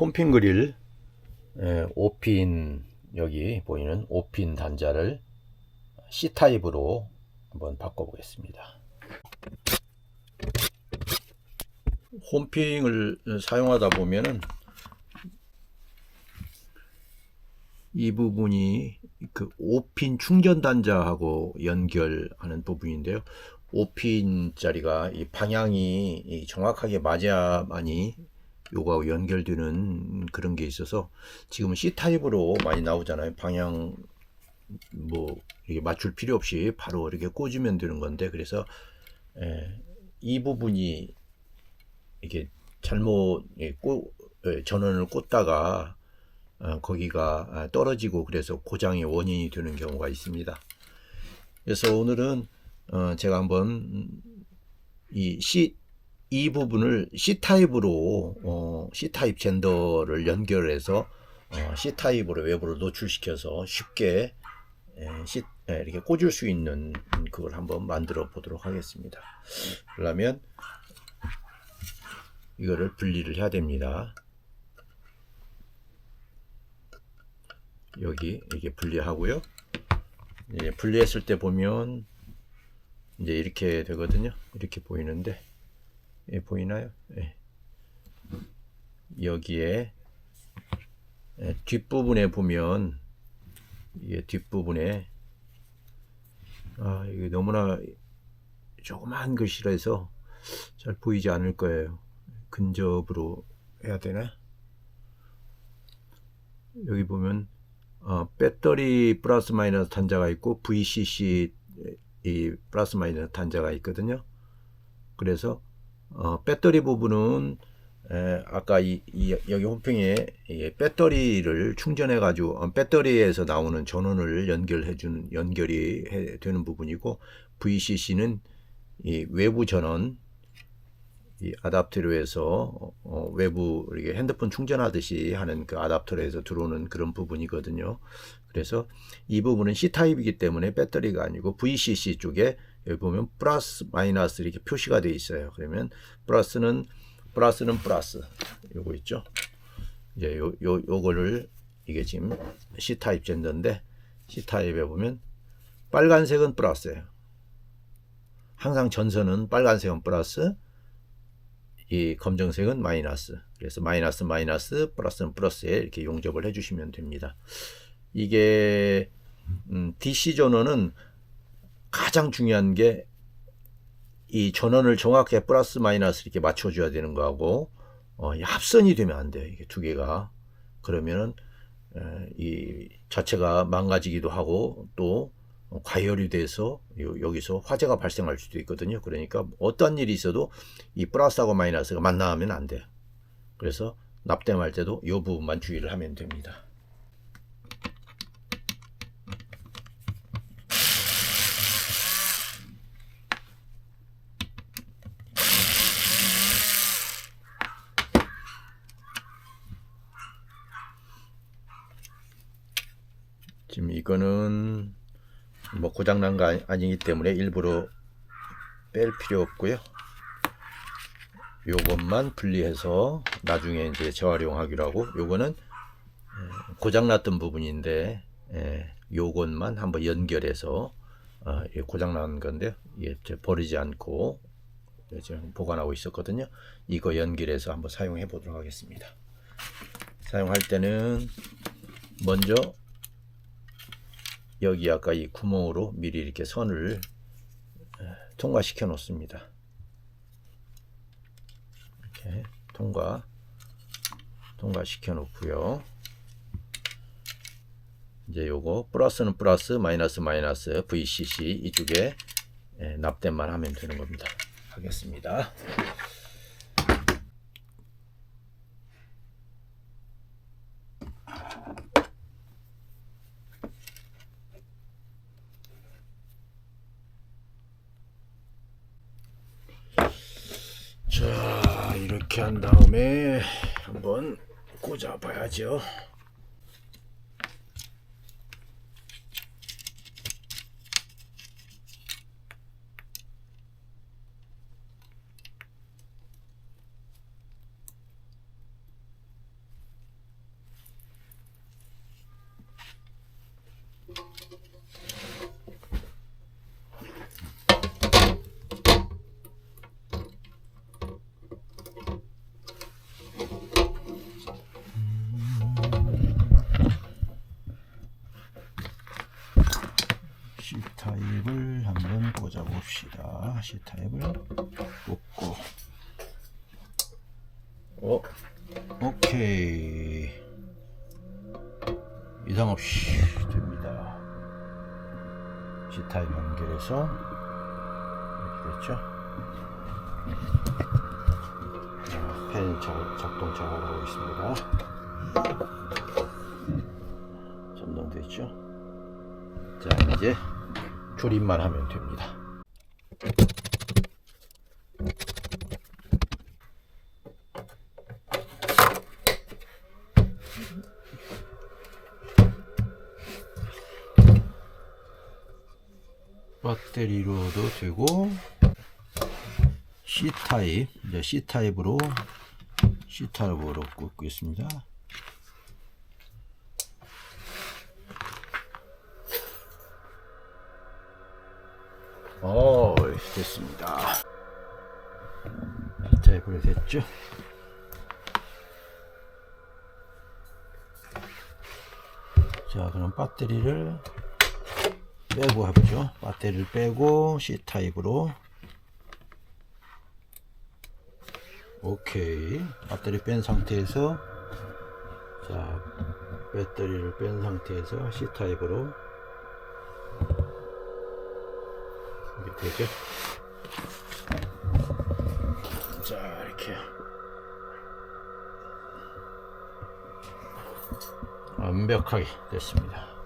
홈핀 그릴 5핀 여기 보이는 5핀 단자를 C타입으로 한번 바꿔보겠습니다. 홈핑을 사용하다 보면은 이 부분이 그 5핀 충전 단자하고 연결하는 부분인데요. 5핀짜리가 이 방향이 이 정확하게 맞아야만이 요거하고 연결되는 그런 게 있어서 지금은 C 타입으로 많이 나오잖아요. 방향 뭐 이게 맞출 필요 없이 바로 이렇게 꽂으면 되는 건데 그래서 에, 이 부분이 이게 잘못 예, 꽂, 예, 전원을 꽂다가 어, 거기가 아, 떨어지고 그래서 고장의 원인이 되는 경우가 있습니다. 그래서 오늘은 어, 제가 한번 이 C 이 부분을 C 타입으로 어, C 타입 젠더를 연결해서 어, C 타입으로 외부로 노출시켜서 쉽게 에, C, 에, 이렇게 꽂을 수 있는 그걸 한번 만들어 보도록 하겠습니다. 그러면 이거를 분리를 해야 됩니다. 여기 이렇게 분리하고요. 분리했을 때 보면 이제 이렇게 되거든요. 이렇게 보이는데 예, 보이나요? 예. 여기에 예, 뒷부분에 보면 이게 뒷부분에 아 이게 너무나 조그만 글씨라서 잘 보이지 않을 거예요. 근접으로 해야 되나? 여기 보면 어, 배터리 플러스 마이너스 단자가 있고 VCC 이 플러스 마이너스 단자가 있거든요. 그래서 어, 배터리 부분은 에, 아까 이, 이 여기 홈핑에 이 배터리를 충전해 가지고 어, 배터리에서 나오는 전원을 연결해 주는 연결이 해, 되는 부분이고 VCC는 이 외부 전원 이 아답터로 해서 어, 외부 이렇게 핸드폰 충전하듯이 하는 그 아답터로 해서 들어오는 그런 부분이거든요. 그래서 이 부분은 C 타입이기 때문에 배터리가 아니고 VCC 쪽에 여기 보면 플러스 마이너스 이렇게 표시가 되어 있어요. 그러면 플러스는 플러스는 플러스 요거 있죠. 이제 요, 요 요거를 이게 지금 C 타입 젠더인데 C 타입에 보면 빨간색은 플러스예요. 항상 전선은 빨간색은 플러스 이 검정색은 마이너스. 그래서 마이너스 마이너스 플러스는 플러스에 이렇게 용접을 해주시면 됩니다. 이게 음, DC 전원은 가장 중요한 게 이 전원을 정확하게 플러스 마이너스 이렇게 맞춰줘야 되는 거하고 어, 합선이 되면 안 돼요. 이게 두 개가 그러면은 에, 이 자체가 망가지기도 하고 또 과열이 돼서 여기서 화재가 발생할 수도 있거든요. 그러니까 어떤 일이 있어도 이 플러스하고 마이너스가 만나면 안 돼요. 그래서 납땜할 때도 이 부분만 주의를 하면 됩니다. 지금 이거는 뭐 고장난 거 아니기 때문에 일부러 뺄 필요 없고요. 요것만 분리해서 나중에 이제 재활용하기로 하고 요거는 고장났던 부분인데 요것만 한번 연결해서 어, 고장난 건데 버리지 않고 지금 보관하고 있었거든요. 이거 연결해서 한번 사용해 보도록 하겠습니다. 사용할 때는 먼저 여기 아까 이 구멍으로 미리 이렇게 선을 통과시켜 놓습니다. 이렇게 통과 통과시켜 놓고요. 이제 요거 플러스는 플러스 마이너스 마이너스 VCC 이쪽에 납땜만 하면 되는 겁니다. 하겠습니다. 자 한 다음에 한번 꽂아 봐야죠 다시 타입을 뽑고. 어? 오케이. 이상 없이 됩니다. G 타입 연결해서 이렇게 됐죠? 펜 작동 작업하고 있습니다. 점등됐죠? 자 이제 조립만 하면 됩니다. 배터리로도 되고 C 타입 이제 C 타입으로 C 타입으로 꽂고 있습니다. 어 됐습니다. C 타입으로 됐죠? 자 그럼 배터리를 빼고 해보죠. 배터리를 빼고 C 타입으로 오케이 배터리 뺀 상태에서 자 배터리를 뺀 상태에서 C 타입으로 이렇게 되죠. 자 이렇게 완벽하게 됐습니다.